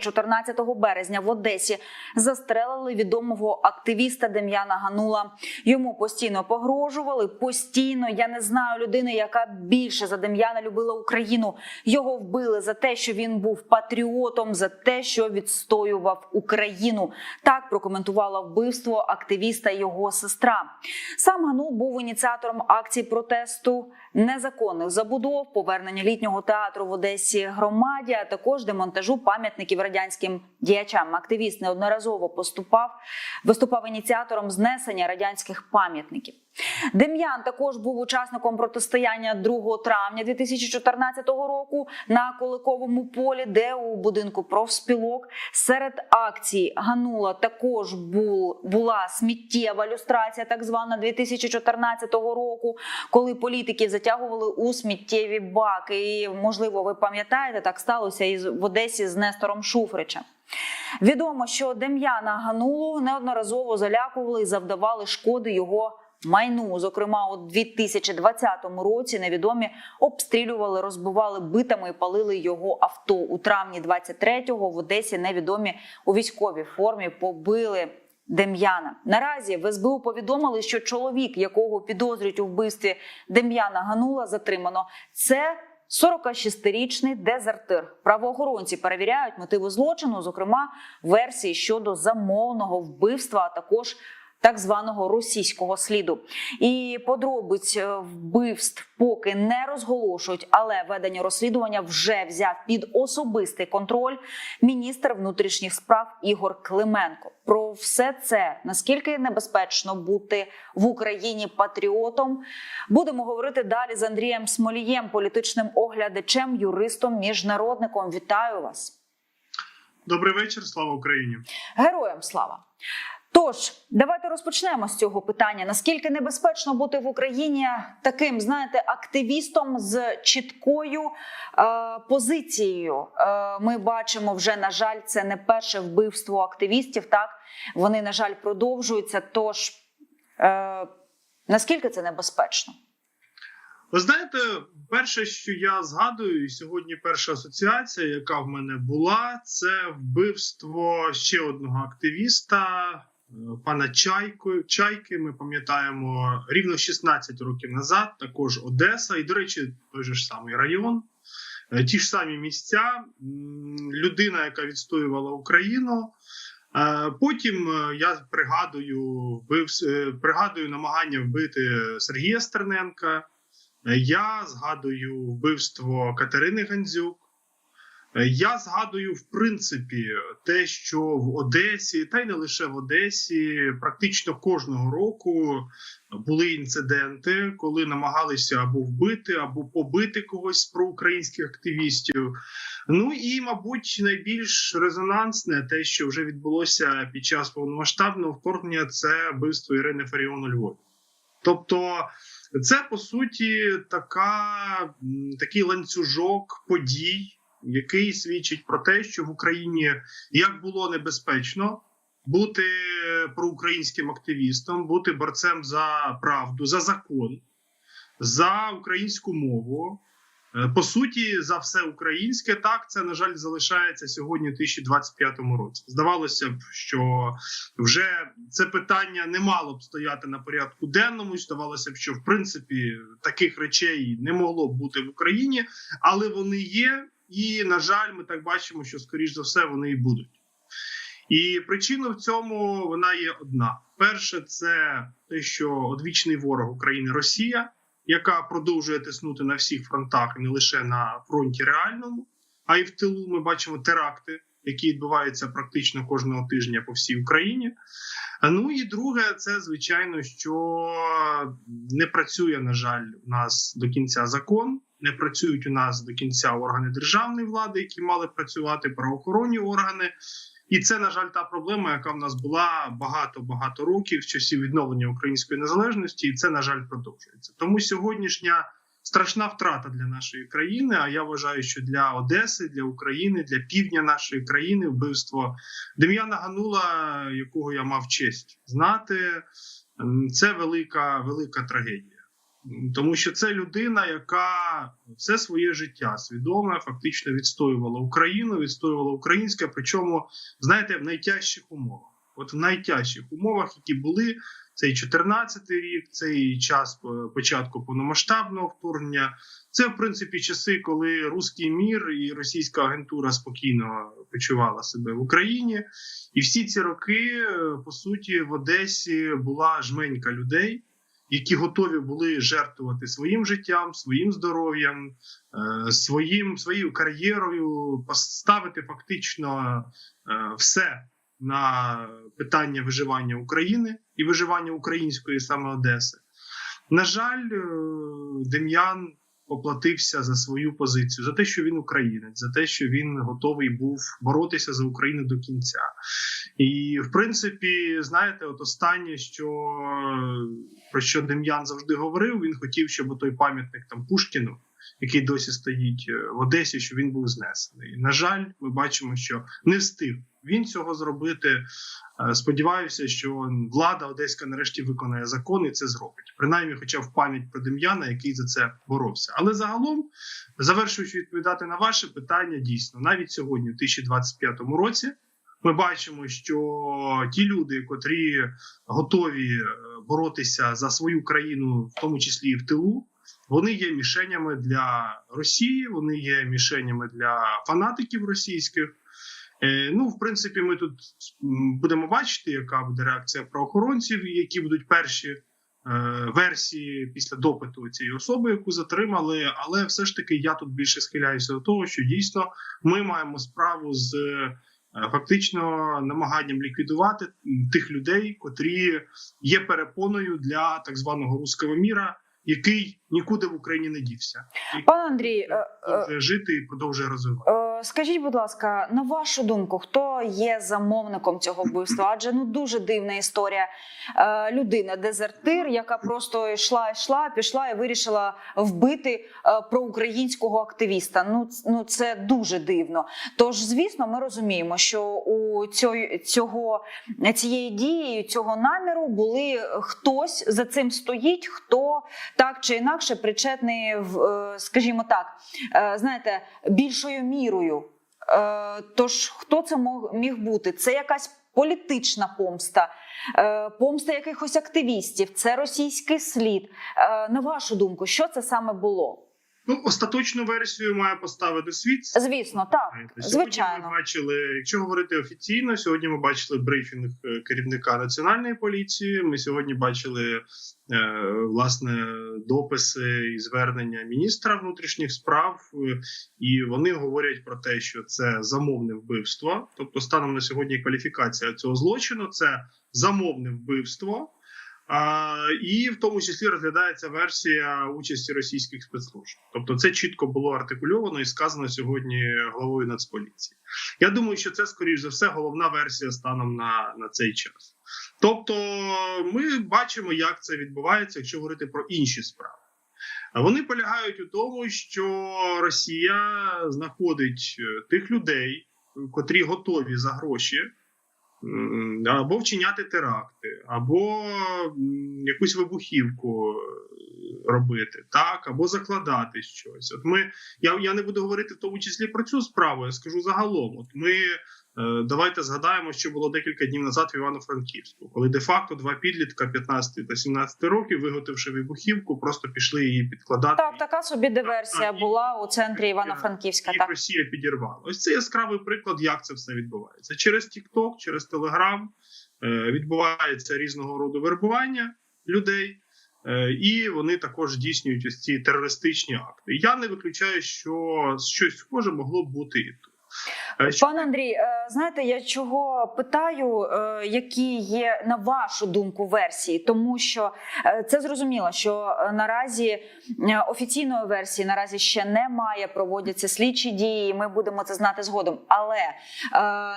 14 березня в Одесі застрелили відомого активіста Дем'яна Ганула. Йому постійно погрожували. Постійно я не знаю людини, яка більше за Дем'яна любила Україну. Його вбили за те, що він був патріотом, за те, що відстоював Україну. Так прокоментувала вбивство активіста його сестра. Сам Ганул був ініціатором акцій протесту незаконних забудов, повернення літнього театру в Одесі громаді, а також демонтажу пам'ятників радянським діячам. Активіст неодноразово поступав, виступав ініціатором знесення радянських пам'ятників. Дем'ян також був учасником протистояння 2 травня 2014 року на Куликовому полі, де у будинку профспілок серед акцій Ганула також був, була сміттєва люстрація, так звана 2014 року, коли політиків затягували у сміттєві баки. І можливо, ви пам'ятаєте, так сталося і в Одесі з Нестором Шуфричем. Відомо, що Дем'яна Ганулу неодноразово залякували і завдавали шкоди його майну. Зокрема, у 2020 році невідомі обстрілювали, розбивали битами і палили його авто. У травні 23-го в Одесі невідомі у військовій формі побили. Дем'яна наразі в СБУ повідомили, що чоловік, якого підозрюють у вбивстві Дем'яна Ганула, затримано. Це 46-річний дезертир. Правоохоронці перевіряють мотиви злочину, зокрема версії щодо замовного вбивства, а також так званого російського сліду. І подробиць е, вбивств поки не розголошують, але ведення розслідування вже взяв під особистий контроль міністр внутрішніх справ Ігор Клименко. Про все це наскільки небезпечно бути в Україні патріотом, будемо говорити далі з Андрієм Смолієм, політичним оглядачем, юристом, міжнародником. Вітаю вас, Добрий вечір, слава Україні. героям слава. Тож, давайте розпочнемо з цього питання. Наскільки небезпечно бути в Україні таким, знаєте, активістом з чіткою е, позицією? Е, ми бачимо вже, на жаль, це не перше вбивство активістів. Так вони, на жаль, продовжуються. Тож е, наскільки це небезпечно? Ви знаєте, перше, що я згадую, і сьогодні перша асоціація, яка в мене була, це вбивство ще одного активіста, пана Чайко, Чайки. Ми пам'ятаємо рівно 16 років назад, також Одеса, і, до речі, той же ж самий район, е, ті ж самі місця. Людина, яка відстоювала Україну. Е, Потім е, я пригадую, вбив, пригадую намагання вбити Сергія Стерненка. Я згадую вбивство Катерини Гандзюк. Е, Я згадую, в принципі, те, що в Одесі, та й не лише в Одесі, практично кожного року були інциденти, коли намагалися або вбити, або побити когось з проукраїнських активістів. Ну і, мабуть, найбільш резонансне те, що вже відбулося під час повномасштабного вторгнення, це вбивство Ірини Фаріон у Львові. Тобто, це по суті така, такий ланцюжок подій, який свідчить про те, що в Україні як було небезпечно бути проукраїнським активістом, бути борцем за правду, за закон, за українську мову. Е, По суті, за все українське, так це на жаль залишається сьогодні, у 2025 році. Здавалося б, що вже це питання не мало б стояти на порядку денному. Здавалося б, що в принципі таких речей не могло б бути в Україні, але вони є, і на жаль, ми так бачимо, що скоріш за все вони і будуть. І причина в цьому вона є одна: перше, це те, що одвічний ворог України Росія, яка продовжує тиснути на всіх фронтах, не лише на фронті реальному, а й в тилу ми бачимо теракти, які відбуваються практично кожного тижня по всій Україні. Ну і друге, це звичайно, що не працює, на жаль, у нас до кінця закон. Не працюють у нас до кінця органи державної влади, які мали працювати правоохоронні органи. І це, на жаль, та проблема, яка в нас була багато багато років з часів відновлення української незалежності, і це на жаль продовжується. Тому сьогоднішня страшна втрата для нашої країни. А я вважаю, що для Одеси, для України, для півдня нашої країни вбивство Дем'яна Ганула, якого я мав честь знати, це велика велика трагедія. Тому що це людина, яка все своє життя свідомо фактично відстоювала Україну, відстоювала українське, причому, знаєте, в найтяжчих умовах. От в найтяжчих умовах, які були цей 14-й рік, цей час е, початку повномасштабного вторгнення. Це, в принципі, часи, коли руський мір і російська агентура спокійно почувала себе в Україні. І всі ці роки, е, по суті, в Одесі була жменька людей, які готові були жертвувати своїм життям, своїм здоров'ям, е, своїм, своєю кар'єрою, поставити фактично е, все на питання виживання України і виживання української саме Одеси. На жаль, е, Дем'ян поплатився за свою позицію, за те, що він українець, за те, що він готовий був боротися за Україну до кінця. І в принципі, знаєте, от останнє, що про що Дем'ян завжди говорив, він хотів, щоб той пам'ятник там Пушкіну, який досі стоїть е, в Одесі, щоб він був знесений. На жаль, ми бачимо, що не встиг він цього зробити. Е, Сподіваюся, що влада одеська нарешті виконає закон і це зробить, принаймні, хоча в пам'ять про Дем'яна, який за це боровся. Але загалом, завершуючи відповідати на ваше питання, дійсно, навіть сьогодні, у 2025 році, ми бачимо, що ті люди, котрі готові е, боротися за свою країну, в тому числі і в тилу, вони є мішенями для Росії, вони є мішенями для фанатиків російських. Е, Ну, в принципі, ми тут будемо бачити, яка буде реакція правоохоронців, які будуть перші е, версії після допиту цієї особи, яку затримали. Але все ж таки я тут більше схиляюся до того, що дійсно ми маємо справу з е, фактично намаганням ліквідувати тих людей, котрі є перепоною для так званого руського міра, який нікуди в Україні не дівся, і Пане Андрій, жити і продовжує розвивати. Е, Скажіть, будь ласка, на вашу думку, хто є замовником цього вбивства? Адже ну дуже дивна історія. Е, Людина, дезертир, яка просто йшла, йшла, пішла і вирішила вбити е, проукраїнського активіста. Ну, ну це дуже дивно. Тож, звісно, ми розуміємо, що у цього, цієї дії, цього наміру були хтось за цим стоїть, хто так чи інакше причетний в, е, скажімо так, е, знаєте, більшою мірою. Е, Тож хто це міг бути? Це якась політична помста, е, помста якихось активістів, це російський слід. Е, На вашу думку, що це саме було? Ну, остаточну версію має поставити світ. Звісно, так, Сьогодні звичайно. ми бачили, якщо говорити офіційно, сьогодні ми бачили брифінг е, керівника національної поліції. Ми сьогодні бачили е, власне дописи і звернення міністра внутрішніх справ, е, і вони говорять про те, що це замовне вбивство. Тобто, станом на сьогодні кваліфікація цього злочину це замовне вбивство. І в тому числі розглядається версія участі російських спецслужб. Тобто, це чітко було артикульовано і сказано сьогодні главою Нацполіції. Я думаю, що це скоріш за все головна версія станом на, на цей час. Тобто, ми бачимо, як це відбувається, якщо говорити про інші справи. Вони полягають у тому, що Росія знаходить е, тих людей, котрі готові за гроші або вчиняти теракти, або якусь вибухівку е, робити, так, або закладати щось. От ми, я, я не буду говорити в тому числі про цю справу, я скажу загалом. От ми давайте згадаємо, що було декілька днів назад в Івано-Франківську, коли де-факто два підлітка 15 та 17 років, виготовивши вибухівку, просто пішли її підкладати. Так, така собі диверсія Так, і- була у центрі Івано-Франківська. Так Росія підірвала. Ось це яскравий приклад, як це все відбувається. Через TikTok, через Telegram е, відбувається різного роду вербування людей, е, і вони також здійснюють ось ці терористичні акти. Я не виключаю, що щось схоже могло бути і тут. Е, Пане Андрій, е, знаєте, я чого питаю, е, які є на вашу думку версії, тому що це зрозуміло, що наразі офіційної версії наразі ще немає, проводяться слідчі дії. Ми будемо це знати згодом. Але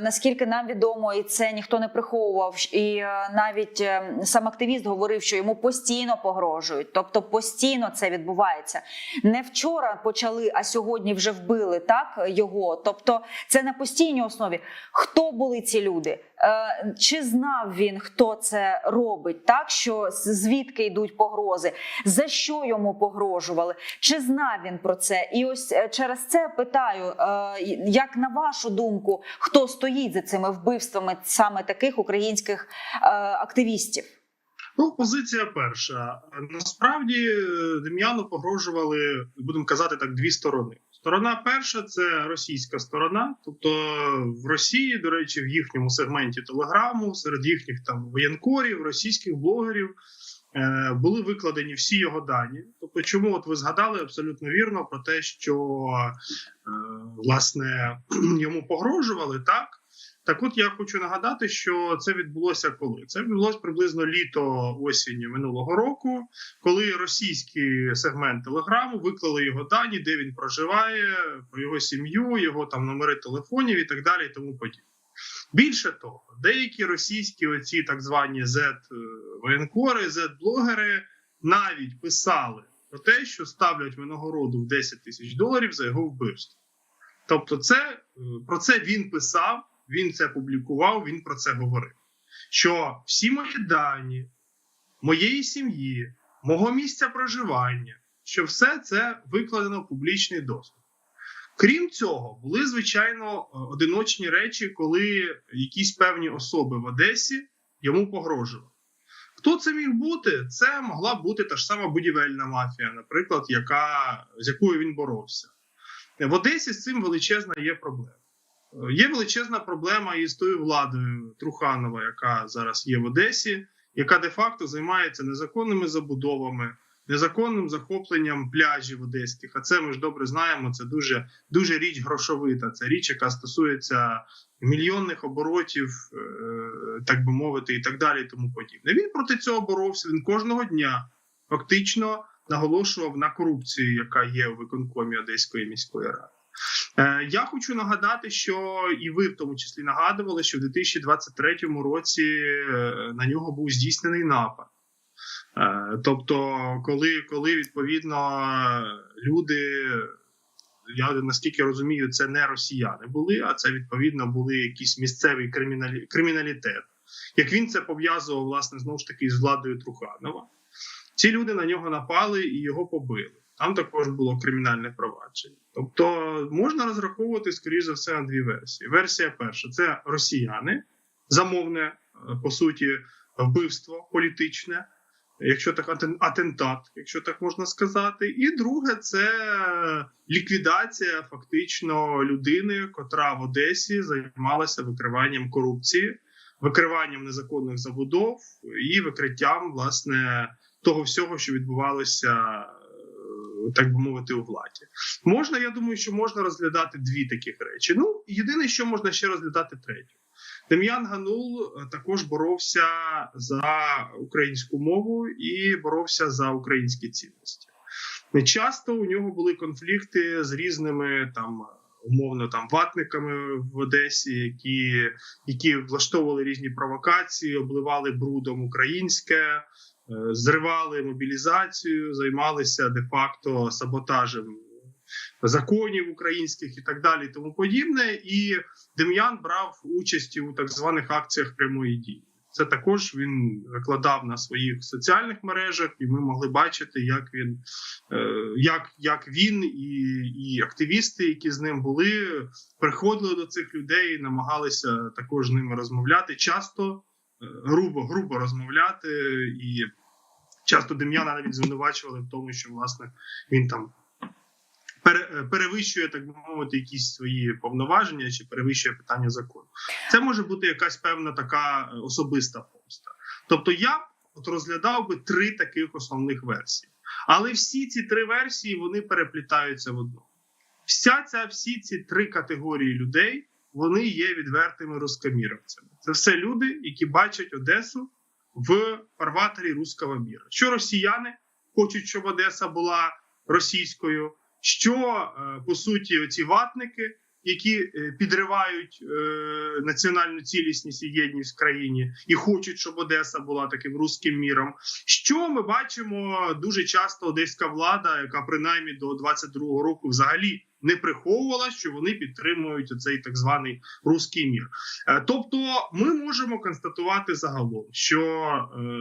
наскільки нам відомо, і це ніхто не приховував, і навіть е, сам активіст говорив, що йому постійно погрожують, тобто постійно це відбувається. Не вчора почали, а сьогодні вже вбили так його. Тобто, це на постійній основі. Хто були ці люди? Е, чи знав він, хто це робить? Так що звідки йдуть погрози? За що йому погрожували? Чи знав він про це? І ось е, через це питаю: е, як на вашу думку, хто стоїть за цими вбивствами саме таких українських активістів? Ну, позиція перша. Насправді Дем'яну погрожували, будемо казати так, дві сторони. Сторона перша це російська сторона. Тобто в Росії, до речі, в їхньому сегменті Телеграму, серед їхніх там воєнкорів, російських блогерів е, були викладені всі його дані. Тобто, чому от ви згадали абсолютно вірно про те, що е, власне йому погрожували так. Так, от я хочу нагадати, що це відбулося коли? Це відбулося приблизно літо осінню минулого року, коли російський сегмент телеграму виклали його дані, де він проживає, про його сім'ю, його там номери телефонів і так далі, і тому подібне. Більше того, деякі російські оці так звані Z воєнкори, Z-блогери навіть писали про те, що ставлять винагороду в 10 тисяч доларів за його вбивство. Тобто, це е, про це він писав, він це публікував, він про це говорив. Що всі мої дані, моєї сім'ї, мого місця проживання, що все це викладено в публічний доступ. Крім цього, були звичайно одиночні речі, коли якісь певні особи в Одесі йому погрожували. Хто це міг бути? Це могла бути та ж сама будівельна мафія, наприклад, яка, з якою він боровся. В Одесі з цим величезна є проблема. Є величезна проблема із тою владою Труханова, яка зараз є в Одесі, яка де-факто займається незаконними забудовами, незаконним захопленням пляжів одеських. А це ми ж добре знаємо. Це дуже дуже річ грошовита. Це річ, яка стосується мільйонних оборотів, е, так би мовити, і так далі. І тому подібне. Він проти цього боровся. Він кожного дня фактично наголошував на корупції, яка є у виконкомі Одеської міської ради. Е, Я хочу нагадати, що і ви в тому числі нагадували, що в 2023 році е, на нього був здійснений напад. Е, Тобто, коли, коли відповідно люди, я наскільки розумію, це не росіяни були, а це відповідно були якийсь місцевий криміналі... криміналітет. Як він це пов'язував, власне, знову ж таки з владою Труханова, ці люди на нього напали і його побили. Там також було кримінальне провадження. Тобто можна розраховувати, скоріш за все, на дві версії. Версія перша це росіяни, замовне, е, по суті, вбивство політичне, якщо так атентат, якщо так можна сказати. І друге, це ліквідація фактично людини, котра в Одесі займалася викриванням корупції, викриванням незаконних забудов і викриттям власне того всього, що відбувалося так би мовити, у владі. Можна, я думаю, що можна розглядати дві таких речі. Ну, єдине, що можна ще розглядати третю. Дем'ян Ганул е, також боровся за українську мову і боровся за українські цінності. Часто у нього були конфлікти з різними там. Умовно там ватниками в Одесі, які які влаштовували різні провокації, обливали брудом українське, зривали мобілізацію, займалися де-факто саботажем законів українських і так далі, тому подібне. І Дем'ян брав участь у так званих акціях прямої дії. Це також він викладав на своїх соціальних мережах, і ми могли бачити, як він е, як, як він і, і активісти, які з ним були, приходили до цих людей, намагалися також з ними розмовляти. Часто е, грубо, грубо розмовляти, і часто Дем'яна навіть звинувачували в тому, що власне він там перевищує, так би мовити, якісь свої повноваження чи перевищує питання закону. Це може бути якась певна така е, особиста помста. Тобто, я от розглядав би три таких основних версії, але всі ці три версії вони переплітаються в одну. Вся ця всі ці три категорії людей вони є відвертими рускоміровцями. Це все люди, які бачать Одесу в фарватері руського міра. Що росіяни хочуть, щоб Одеса була російською, що е, по суті ці ватники які е, підривають е, національну цілісність і єдність в країні і хочуть, щоб Одеса була таким руським міром. Що ми бачимо дуже часто одеська влада, яка принаймні до 22-го року взагалі не приховувала, що вони підтримують цей так званий руський мір. Е, Тобто, ми можемо констатувати загалом, що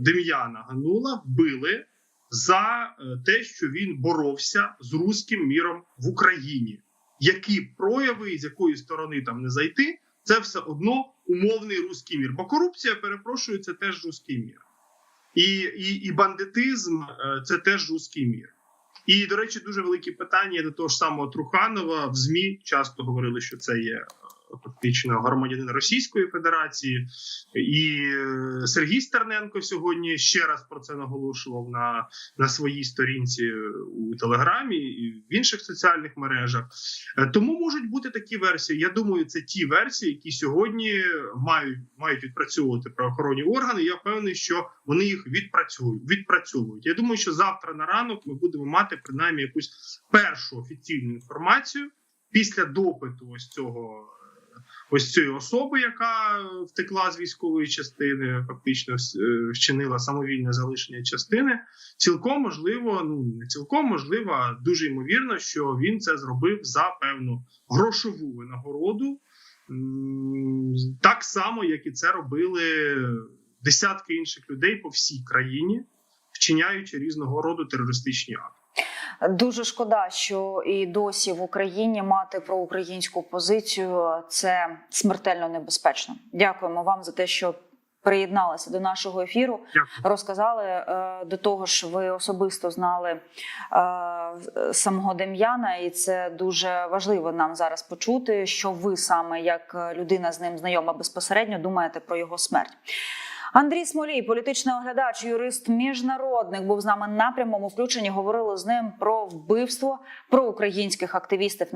Дем'яна Ганула вбили за те, що він боровся з руським міром в Україні. Які прояви з якої сторони там не зайти, це все одно умовний руський мір. Бо корупція, перепрошую, це теж руський мір. І, і, і бандитизм е, це теж руський мір. І, до речі, дуже великі питання до того ж самого Труханова в ЗМІ часто говорили, що це є фактично громадянин Російської Федерації. І Сергій Стерненко сьогодні ще раз про це наголошував на, на своїй сторінці у Телеграмі і в інших соціальних мережах. Е, Тому можуть бути такі версії. Я думаю, це ті версії, які сьогодні мають мають відпрацьовувати правоохоронні органи. Я впевнений, що вони їх відпрацюють. Відпрацьовують. Я думаю, що завтра на ранок ми будемо мати принаймні якусь першу офіційну інформацію після допиту ось цього. Ось цієї особи, яка втекла з військової частини, фактично е, вчинила самовільне залишення частини. Цілком можливо, ну не цілком можливо, а дуже ймовірно, що він це зробив за певну грошову винагороду, так само, як і це робили десятки інших людей по всій країні, вчиняючи різного роду терористичні акти. Дуже шкода, що і досі в Україні мати проукраїнську позицію це смертельно небезпечно. Дякуємо вам за те, що приєдналися до нашого ефіру. Дякую. Розказали е, до того ж, ви особисто знали е, самого Дем'яна, і це дуже важливо нам зараз почути, що ви саме як людина з ним знайома безпосередньо думаєте про його смерть. Андрій Смолій, політичний оглядач, юрист міжнародник, був з нами на прямому включенні. Говорили з ним про вбивство проукраїнських активістів.